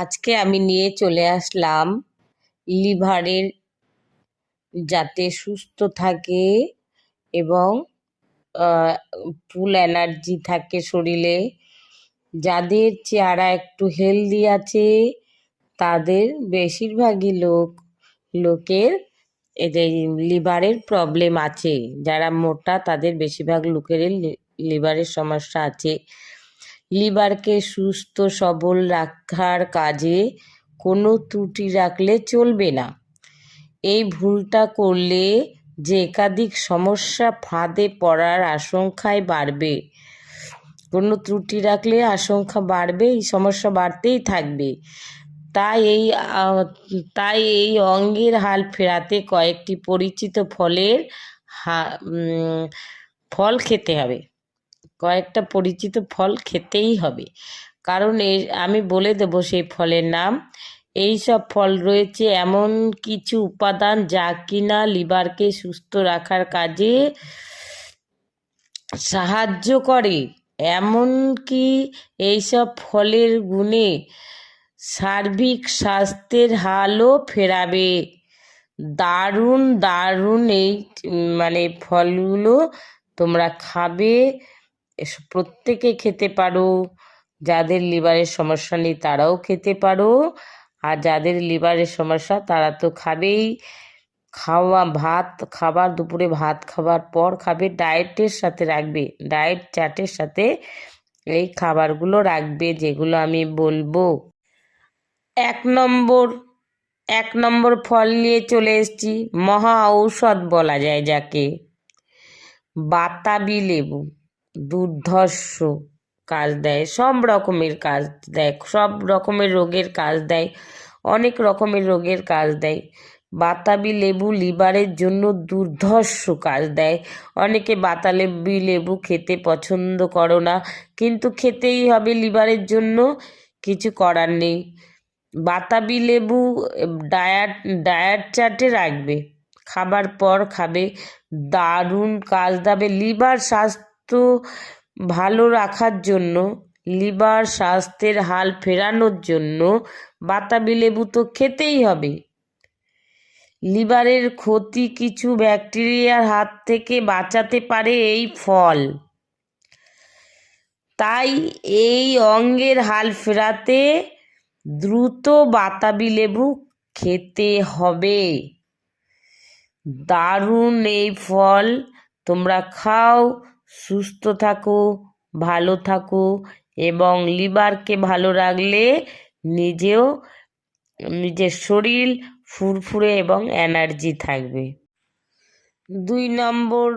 আজকে আমি নিয়ে চলে আসলাম লিভারের যাতে সুস্থ থাকে এবং ফুল এনার্জি থাকে শরীরে। যাদের চেহারা একটু হেলদি আছে, তাদের বেশিরভাগই লোক, লোকের এদের লিভারের প্রবলেম আছে। যারা মোটা, তাদের বেশিরভাগ লোকেরই লিভারের সমস্যা আছে। লিভারকে সুস্থ, সবল রাখার কাজে কোনো ত্রুটি রাখলে চলবে না। এই ভুলটা করলে যে একাধিক সমস্যা ফাঁদে পড়ার আশঙ্কায় বাড়বে। কোনো ত্রুটি রাখলে আশঙ্কা বাড়বে, এই সমস্যা বাড়তেই থাকবে। তাই এই তাই এই অঙ্গের হাল ফেরাতে কয়েকটি পরিচিত ফলের ফল খেতে হবে। কয়েকটা পরিচিত ফল খেতেই হবে। কারণ এ, আমি বলে দেবো সেই ফলের নাম। এই সব ফল রয়েছে এমন কিছু উপাদান যা কিনা লিভারকে সুস্থ রাখার কাজে সাহায্য করে। এমনকি এইসব ফলের গুণে সার্বিক স্বাস্থ্যের হালও ফেরাবে। দারুণ দারুণ এই মানে ফলগুলো তোমরা খাবে। প্রত্যেকে খেতে পারো। যাদের লিভারের সমস্যা নেই তারাও খেতে পারো। আর যাদের লিভারের সমস্যা তারা তো খাবেই। খাওয়া ভাত, খাবার দুপুরে ভাত খাবার পর খাবে ডায়েটের সাথে রাখবে। ডায়েট চাটের সাথে এই খাবারগুলো রাখবে যেগুলো আমি বলব। এক নম্বর এক নম্বর ফল নিয়ে চলে এসেছি। মহা ঔষধ বলা যায় যাকে। বাতাবি লেবু। দুর্ধর্ষ কাজ দেয়, সব রকমের কাজ দেয়, সব রকমের রোগের কাজ দেয়, অনেক রকমের রোগের কাজ দেয়। বাতাবি লেবু লিভারের জন্য দুর্ধর্ষ কাজ দেয়। অনেকে বাতাবি লেবু খেতে পছন্দ করো না, কিন্তু খেতেই হবে লিভারের জন্য, কিছু করার নেই। বাতাবি লেবু, ডায়াট ডায়াট চার্টে রাখবে, খাবার পর খাবে, দারুণ কাজ দেবে, লিভার স্বাস্থ্য ভালো রাখার জন্য, লিভার স্বাস্থ্যের হাল ফেরানোর জন্য বাতাবি লেবু তো খেতেই হবে। লিভারের ক্ষতি কিছু ব্যাকটেরিয়ার হাত থেকে বাঁচাতে পারে এই ফল। তাই এই অঙ্গের হাল ফেরাতে দ্রুত বাতাবি লেবু খেতে হবে। দারুণ এই ফল, তোমরা খাও সুস্থ থাকো, ভালো থাকো এবং লিভারকে ভালো রাখলে নিজেও, নিজের শরীর ফুরফুরে এবং এনার্জি থাকবে। দুই নম্বর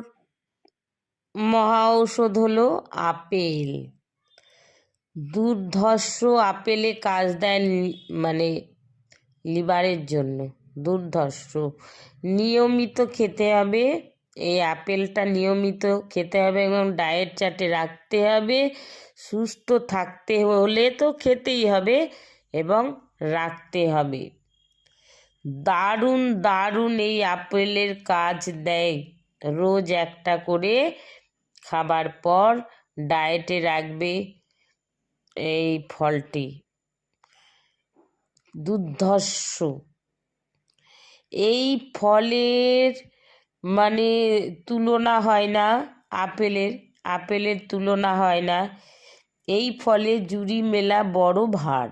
মহা ঔষধ হলো আপেল। দুর্ধর্ষ আপেলে কাজ দেয় মানে লিভারের জন্য, দুর্ধর্ষ। নিয়মিত খেতে হবে এই আপেলটা নিয়মিত খেতে হবে এবং ডায়েট চার্টে রাখতে হবে। সুস্থ থাকতে হলে তো খেতেই হবে এবং রাখতে হবে। দারুণ দারুণ এই আপেলের কাজ দেয়। রোজ একটা করে খাবার পর ডায়েটে রাখবে এই ফলটি। দুর্ধর্ষ। এই ফলের মানে তুলনা হয় না, আপেলের আপেলের তুলনা হয় না। এই ফলে জুড়ি মেলা বড় ভার।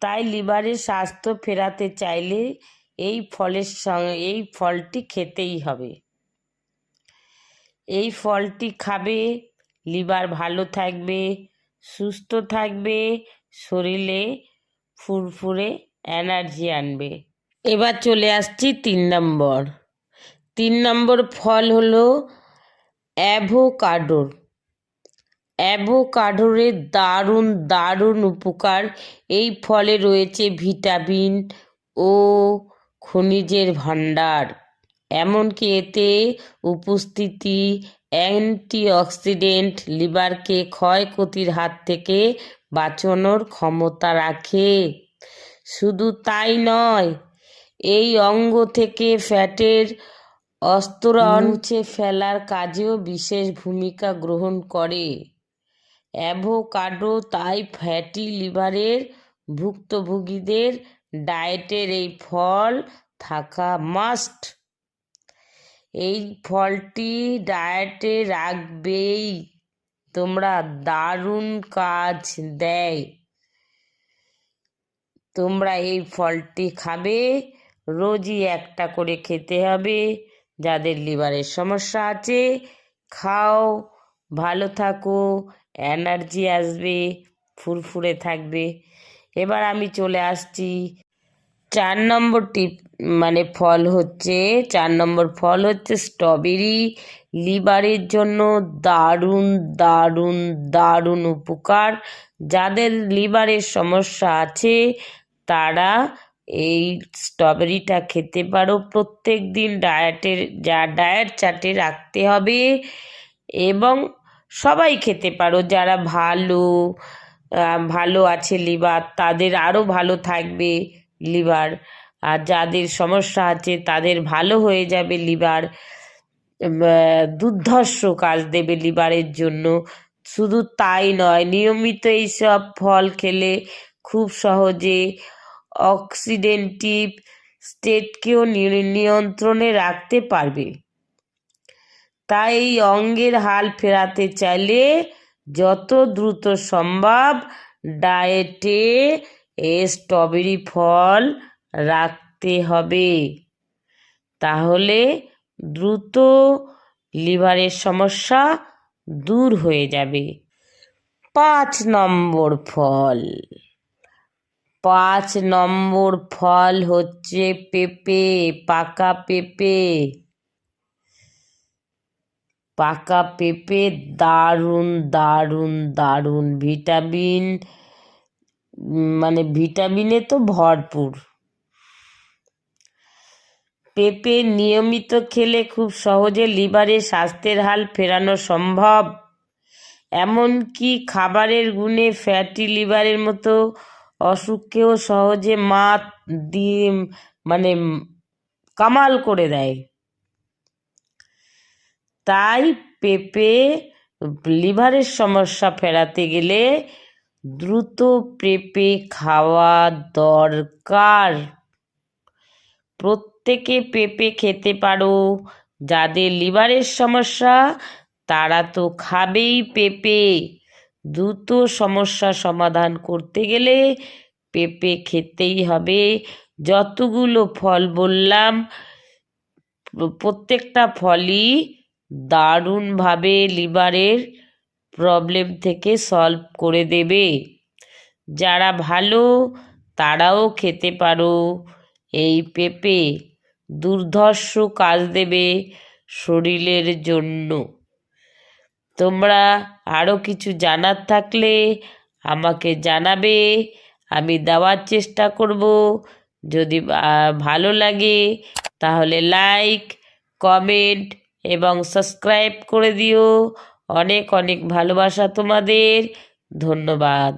তাই লিভারের স্বাস্থ্য ফেরাতে চাইলে এই ফলের সঙ্গে, এই ফলটি খেতেই হবে। এই ফলটি খাবে, লিভার ভালো থাকবে, সুস্থ থাকবে, শরীরে ফুরফুরে এনার্জি আনবে। এবার চলে আসছি তিন নম্বর। তিন নম্বর ফল হলো অ্যাভোকাডোর। অ্যাভোকাডোরের দারুণ দারুণ উপকার। এই ফলে রয়েছে ভিটামিন ও খনিজের ভাণ্ডার। এমনকি এতে উপস্থিতি অ্যান্টিঅক্সিডেন্ট, লিভারকে ক্ষয়ক্ষতির হাত থেকে বাঁচানোর ক্ষমতা রাখে। শুধু তাই নয়, এই অঙ্গ থেকে ফ্যাটের অস্তরণ মুছে ফেলার কাজেও বিশেষ ভূমিকা গ্রহণ করে। অ্যাভোকাডো তাই ফ্যাটি লিভারের ভুক্তভোগীদের ডায়েটের এই ফল থাকা মাস্ট। এই ফলটি ডায়েটে রাখবেই। তোমরা দারুণ কাজ দেয়। তোমরা এই ফলটি খাবে রোজই একটা করে খেতে হবে। যাদের লিভারের সমস্যা আছে, খাও, ভালো থাকো, এনার্জি আসবে, ফুরফুরে থাকবে। এবার আমি চলে আসছি। চার নম্বর টিপ মানে ফল হচ্ছে, চার নম্বর ফল হচ্ছে স্ট্রবেরি লিভারের জন্য দারুণ দারুণ দারুণ উপকার। যাদের লিভারের সমস্যা আছে, তারা এই স্ট্রবেরিটা খেতে পারো। প্রত্যেক দিন ডায়েটের যা ডায়েট চার্টে রাখতে হবে এবং সবাই খেতে পারো। যারা ভালো ভালো আছে লিভার তাদের আরও ভালো থাকবে লিভার আর যাদের সমস্যা আছে, তাদের ভালো হয়ে যাবে লিভার দুর্ধর্ষ কাজ দেবে লিভারের জন্য। শুধু তাই নয়, নিয়মিত এইসব ফল খেলে খুব সহজে অক্সিডেন্টিভ স্টেটকেও নিয়ন্ত্রণে রাখতে পারবে। তাই এই অঙ্গের হাল ফেরাতে চাইলে যত দ্রুত সম্ভব ডায়েটে স্ট্রবেরি ফল রাখতে হবে। তাহলে দ্রুত লিভারের সমস্যা দূর হয়ে যাবে। পাঁচ নম্বর ফল। পাঁচ নম্বর ফল হচ্ছে পেঁপে, পাকা পেঁপে। পাকা পেঁপে দারুণ দারুণ দারুণ। ভিটামিন মানে ভিটামিনে তো ভরপুর। পেঁপে নিয়মিত খেলে খুব সহজে লিভারে স্বাস্থ্যের হাল ফেরানো সম্ভব। এমনকি খাবারের গুণে ফ্যাটি লিভারের মতো অসুখকেও সহজে মাত দিয়ে মানে কামাল করে দেয়। তাই পেঁপে লিভারের সমস্যা ফেরাতে গেলে দ্রুত পেঁপে খাওয়া দরকার। প্রত্যেকে পেঁপে খেতে পারো। যাদের লিভারের সমস্যা, তারা তো খাবেই পেঁপে। দ্রুত সমস্যা সমাধান করতে গেলে পেঁপে খেতেই হবে। যতগুলো ফল বললাম, প্রত্যেকটা ফলই দারুণভাবে লিভারের প্রবলেম থেকে সলভ করে দেবে। যারা ভালো, তারাও খেতে পারো। এই পেঁপে দুর্ধর্ষ কাজ দেবে শরীরের জন্য। তোমরা আরও কিছু জানার থাকলে আমাকে জানাবে। আমি দেওয়ার চেষ্টা করব। যদি ভালো লাগে তাহলে লাইক, কমেন্ট এবং সাবস্ক্রাইব করে দিও। অনেক অনেক ভালোবাসা তোমাদের। ধন্যবাদ।